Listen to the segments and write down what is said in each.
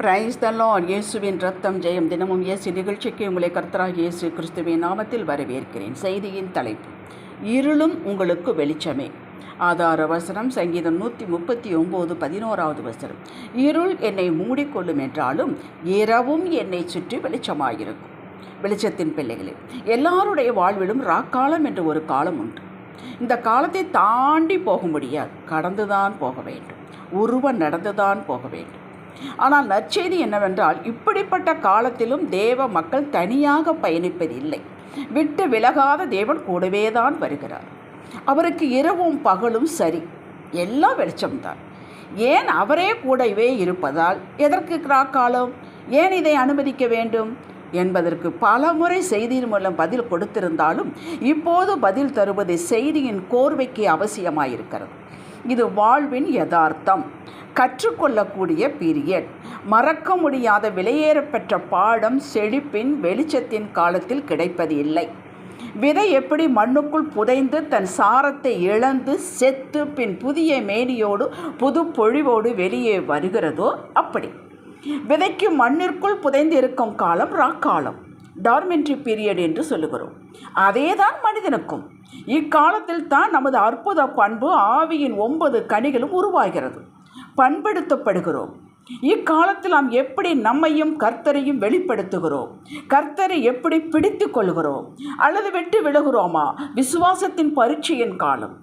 Praise the Lord இயேசுவின் ரத்தம் ஜெயம். தினமும் இயேசு நிகழ்ச்சிக்கு உங்களை கர்த்தராக இயேசு கிறிஸ்துவின் நாமத்தில் வரவேற்கிறேன். செய்தியின் தலைப்பு இருளும் உங்களுக்கு வெளிச்சமே. ஆதார வசனம் சங்கீதம் நூற்றி முப்பத்தி ஒம்பது பதினோராவது வசனம். இருள் என்னை மூடிக்கொள்ளும் என்றாலும் இரவும் என்னை சுற்றி வெளிச்சமாயிருக்கும். வெளிச்சத்தின் பிள்ளைகளே எல்லாருடைய வாழ்விலும் ராக்காலம் என்ற ஒரு காலம் உண்டு. இந்த காலத்தை தாண்டி போக முடியாது கடந்துதான் போக வேண்டும். உருவம் நடந்துதான் போக வேண்டும். ஆனால் நற்செய்தி என்னவென்றால் இப்படிப்பட்ட காலத்திலும் தேவ மக்கள் தனியாக பயணிப்பதில்லை. விட்டு விலகாத தேவன் கூடவே தான் வருகிறார். அவருக்கு இரவும் பகலும் சரி. எல்லாம் வெளிச்சம்தான். ஏன் அவரே கூடவே இருப்பதால் எதற்கு கிராக்காலம் ஏன் இதை அனுமதிக்க வேண்டும்? என்பதற்கு பல முறை செய்தியின் மூலம் பதில் கொடுத்திருந்தாலும் இப்போது பதில் தருவது செய்தியின் கோர்வைக்கு அவசியமாயிருக்கிறது. இது வாழ்வின் யதார்த்தம். கற்றுக்கொள்ளக்கூடிய பீரியட். மறக்க முடியாத விலையேறப்பெற்ற பாடம் செழிப்பின் வெளிச்சத்தின் காலத்தில் கிடைப்பது இல்லை. விதை எப்படி மண்ணுக்குள் புதைந்து தன் சாரத்தை இழந்து செத்து பின் புதிய மேனியோடு புது பொழிவோடு வெளியே வருகிறதோ அப்படி. விதைக்கு மண்ணிற்குள் புதைந்து இருக்கும் காலம் ராக்காலம். டார்மெண்ட்ரி பீரியட் என்று சொல்லுகிறோம். அதேதான் மனிதனுக்கும். இக்காலத்தில் தான் நமது அற்புத பண்பு ஆவியின் ஒன்பது கனிகளும் உருவாகிறது. பண்படுத்தப்படுகிறோம். இக்காலத்தில் நாம் எப்படி நம்மையும் கர்த்தரையும் வெளிப்படுத்துகிறோம்? கர்த்தரை எப்படி பிடித்து கொள்கிறோம்? அல்லது வெட்டி விழுகிறோமா விசுவாசத்தின் பரீட்சையின் காலம்.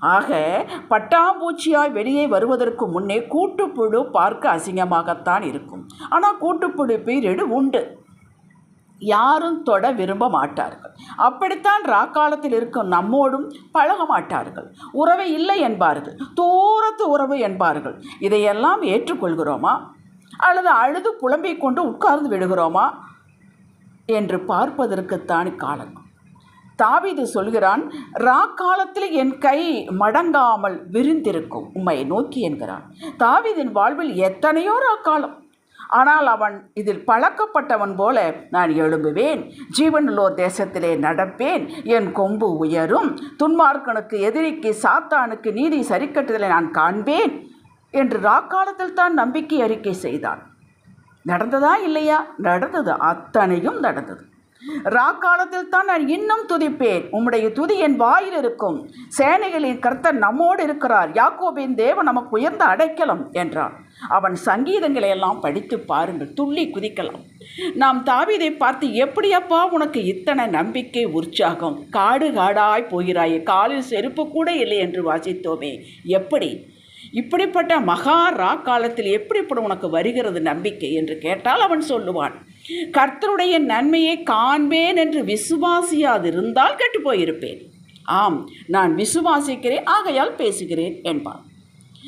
ஆக பட்டாம்பூச்சியாய் வெளியே வருவதற்கு முன்னே கூட்டுப்புழு பார்க்க அசிங்கமாகத்தான் இருக்கும். ஆனால் கூட்டுப்புழு பீரியடு உண்டு. யாரும் தொட விரும்ப மாட்டார்கள். அப்படித்தான் ராக்காலத்தில் இருக்கும் நம்மோடும் பழக மாட்டார்கள். உறவை இல்லை என்பார்கள். தூரத்து உறவு என்பார்கள். இதையெல்லாம் ஏற்றுக்கொள்கிறோமா? அல்லது அழுது புலம்பிக் கொண்டு உட்கார்ந்து விடுகிறோமா? என்று பார்ப்பதற்குத்தான் காலம். தாவிது சொல்கிறான் ராக்காலத்தில் என் கை மடங்காமல் விரிந்திருக்கும் உம்மை நோக்கி என்கிறான். தாவிதின் வாழ்வில் எத்தனையோ ராக்காலம் ஆனால் அவன் இதில் பழக்கப்பட்டவன் போல நான் எழும்புவேன். ஜீவனுள்ளோர் தேசத்திலே நடப்பேன். என் கொம்பு உயரும். துன்மார்க்கனுக்கு எதிரிக்கு சாத்தானுக்கு நீதி சரிக்கட்டுதலை நான் காண்பேன் என்று ராக்காலத்தில் தான் நம்பிக்கை அறிக்கை செய்தான். நடந்ததா இல்லையா? நடந்தது. அத்தனையும் நடந்தது. ராக்காலத்தில் தான் நான் இன்னும் துதிப்பேன். உம்முடைய துதி என் வாயில் இருக்கும். சேனைகளின் கர்த்தர் நம்மோடு இருக்கிறார். யாக்கோபின் தேவன் நமக்கு உயர்ந்த அடைக்கலம் என்றான். அவன் சங்கீதங்களை எல்லாம் படித்து பாருங்கள். துள்ளி குதிக்கலாம். நாம் தாவிதை பார்த்து எப்படியப்பா உனக்கு இத்தனை நம்பிக்கை உற்சாகம்? காடு காடாய் போகிறாயே காலில் செருப்பு கூட இல்லை என்று வாசித்தோமே. எப்படி? இப்படிப்பட்ட மகாரா காலத்தில் எப்படிப்பட உனக்கு வருகிறது நம்பிக்கை என்று கேட்டால் அவன் சொல்லுவான் கர்த்தருடைய நன்மையை காண்பேன் என்று விசுவாசியாதிருந்தால் கெட்டு போயிருப்பேன் ஆம் நான் விசுவாசிக்கிறேன் ஆகையால் பேசுகிறேன் என்பான்.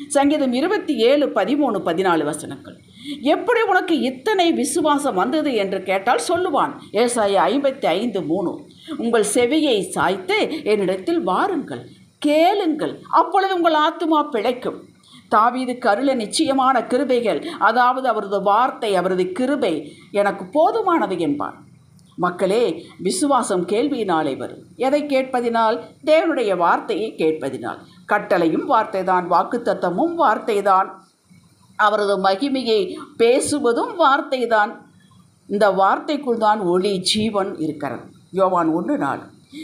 சங்கீதம் இருபத்தி ஏழு பதிமூணு பதினாலு வசனங்கள். எப்படி உனக்கு இத்தனை விசுவாசம் வந்தது? என்று கேட்டால் சொல்லுவான் ஏசாய ஐம்பத்தி ஐந்து மூணு. உங்கள் செவியை சாய்த்து என்னிடத்தில் வாருங்கள் கேளுங்கள் அப்பொழுது உங்கள் ஆத்துமா பிழைக்கும். தாவீது கருள நிச்சயமான கிருபைகள் அதாவது அவரது வார்த்தை அவரது கிருபை எனக்கு போதுமானது என்பான் மக்களே விசுவாசம் கேள்வியினாலே வரும். எதை கேட்பதினால்? தேவனுடைய வார்த்தையை கேட்பதினால். கட்டளையும் வார்த்தைதான் வாக்குத்தத்தமும் வார்த்தைதான். அவரது மகிமையை பேசுவதும் வார்த்தைதான். இந்த வார்த்தைக்குள் தான் ஒளி ஜீவன் இருக்கிறது. யோவான் ஒன்று நாள்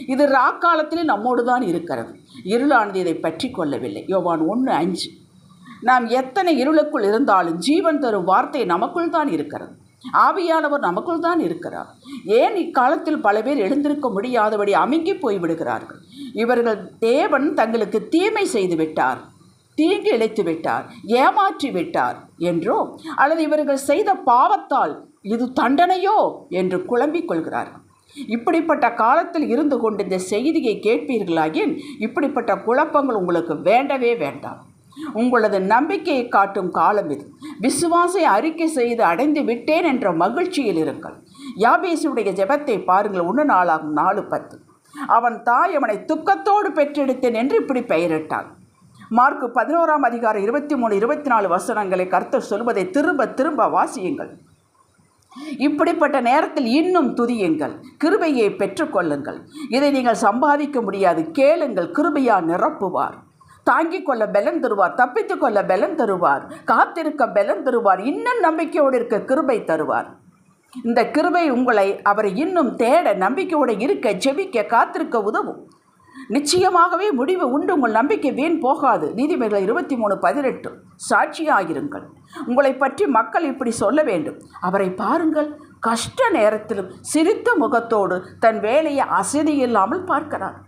இது ராக்காலத்திலே நம்மோடு தான் இருக்கிறது. இருளானது இதை பற்றி கொள்ளவில்லை. யோவான் ஒன்று அஞ்சு. நாம் எத்தனை இருளுக்குள் இருந்தாலும் ஜீவன் தரும் வார்த்தை நமக்குள் தான் இருக்கிறது. ஆவியானவர் நமக்குள் தான் இருக்கிறார். ஏன் இக்காலத்தில் பல பேர் எழுந்திருக்க முடியாதபடி அமுங்கி போய்விடுகிறார்கள் இவர்கள் தேவன் தங்களுக்கு தீமை செய்து விட்டார் தீங்கு இழைத்து விட்டார் ஏமாற்றி விட்டார் என்றோ அல்லது இவர்கள் செய்த பாவத்தால் இது தண்டனையோ என்று குழம்பிக் கொள்கிறார்கள். இப்படிப்பட்ட காலத்தில் இருந்து கொண்டு இந்த செய்தியை கேட்பீர்களாகின் இப்படிப்பட்ட குழப்பங்கள் உங்களுக்கு வேண்டவே வேண்டாம். உங்களது நம்பிக்கையை காட்டும் காலம் இது. விசுவாசை அறிக்கை செய்து அடைந்து விட்டேன் என்ற மகிழ்ச்சியில் இருங்கள். யாபேசுடைய ஜெபத்தை பாருங்கள். ஒன்று நாளாகும் நாலு பத்து. அவன் தாய் அவனை துக்கத்தோடு பெற்றெடுத்தேன் என்று இப்படி பெயரிட்டாள். மார்க் பதினோராம் அதிகாரம் இருபத்தி மூணு இருபத்தி நாலு வசனங்களை கர்த்தர் சொல்வதை திரும்ப திரும்ப வாசியுங்கள். இப்படிப்பட்ட நேரத்தில் இன்னும் துதியுங்கள். கிருபையை பெற்றுக்கொள்ளுங்கள். இதை நீங்கள் சம்பாதிக்க முடியாது. கேளுங்கள். கிருபையா நிரப்புவார். தாங்கிக் கொள்ள பலன் தருவார் தப்பித்து கொள்ள பலன் தருவார் காத்திருக்க பலன் தருவார் இன்னும் நம்பிக்கையோடு இருக்க கிருபை தருவார். இந்த கிருபை உங்களை அவரை இன்னும் தேட நம்பிக்கையோடு இருக்க ஜெபிக்க காத்திருக்க உதவும். நிச்சயமாகவே முடிவு உண்டு உங்கள் நம்பிக்கை வீண் போகாது. நீதிபதிகள் இருபத்தி மூணு பதினெட்டு சாட்சியாகிருங்கள் உங்களை பற்றி மக்கள் இப்படி சொல்ல வேண்டும். அவரை பாருங்கள் கஷ்ட நேரத்திலும் சிரித்த முகத்தோடு தன் வேலையை அசதி இல்லாமல் பார்க்கிறார்.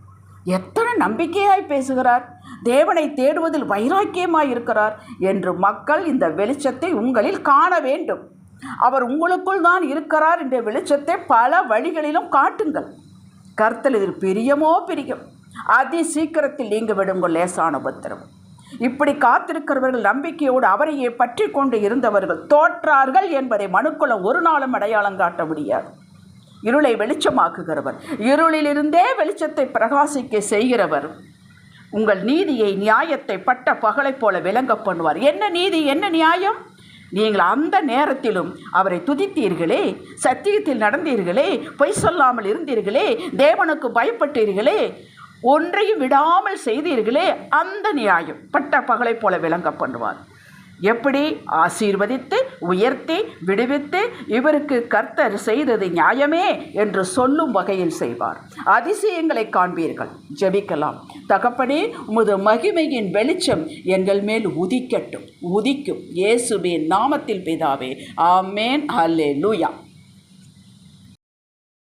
எத்தனை நம்பிக்கையாய் பேசுகிறார். தேவனை தேடுவதில் வைராக்கியமாக இருக்கிறார் என்று மக்கள் இந்த வெளிச்சத்தை உங்களில் காண வேண்டும். அவர் உங்களுக்குள் தான் இருக்கிறார் என்ற வெளிச்சத்தை பல வழிகளிலும் காட்டுங்கள். கர்த்தல் இதில் பிரியமோ பிரியம். அதி சீக்கிரத்தில் நீங்க விடுங்கள் லேசான உபத்திரம். இப்படி காத்திருக்கிறவர்கள் நம்பிக்கையோடு அவரையே பற்றி கொண்டு இருந்தவர்கள் தோற்றார்கள் என்பதை மனுக்குளம் ஒரு நாளும் அடையாளம் காட்ட முடியாது. இருளை வெளிச்சமாக்குகிறவர். இருளிலிருந்தே வெளிச்சத்தை பிரகாசிக்க செய்கிறவர். உங்கள் நீதியை நியாயத்தை பட்ட பகலைப் போல விளங்க பண்ணுவார். என்ன நீதி? என்ன நியாயம்? நீங்கள் அந்த நேரத்திலும் அவரை துதித்தீர்களே சத்தியத்தில் நடந்தீர்களே பொய் சொல்லாமல் இருந்தீர்களே தேவனுக்கு பயப்பட்டீர்களே ஒன்றையும் விடாமல் செய்தீர்களே அந்த நியாயம் பட்ட பகலைப் போல விளங்க பண்ணுவார். எப்படி ஆசீர்வதித்து உயர்த்தி விடுவித்து இவருக்கு கர்த்தர் செய்தது நியாயமே என்று சொல்லும் வகையில் செய்வார். அதிசயங்களை காண்பீர்கள். ஜெபிக்கலாம். தகப்பனே உமது மகிமையின் வெளிச்சம் எங்கள் மேல் உதிக்கட்டும். உதிக்கும். இயேசுவின் நாமத்தில் பிதாவே. ஆமேன். அல்லே லூயா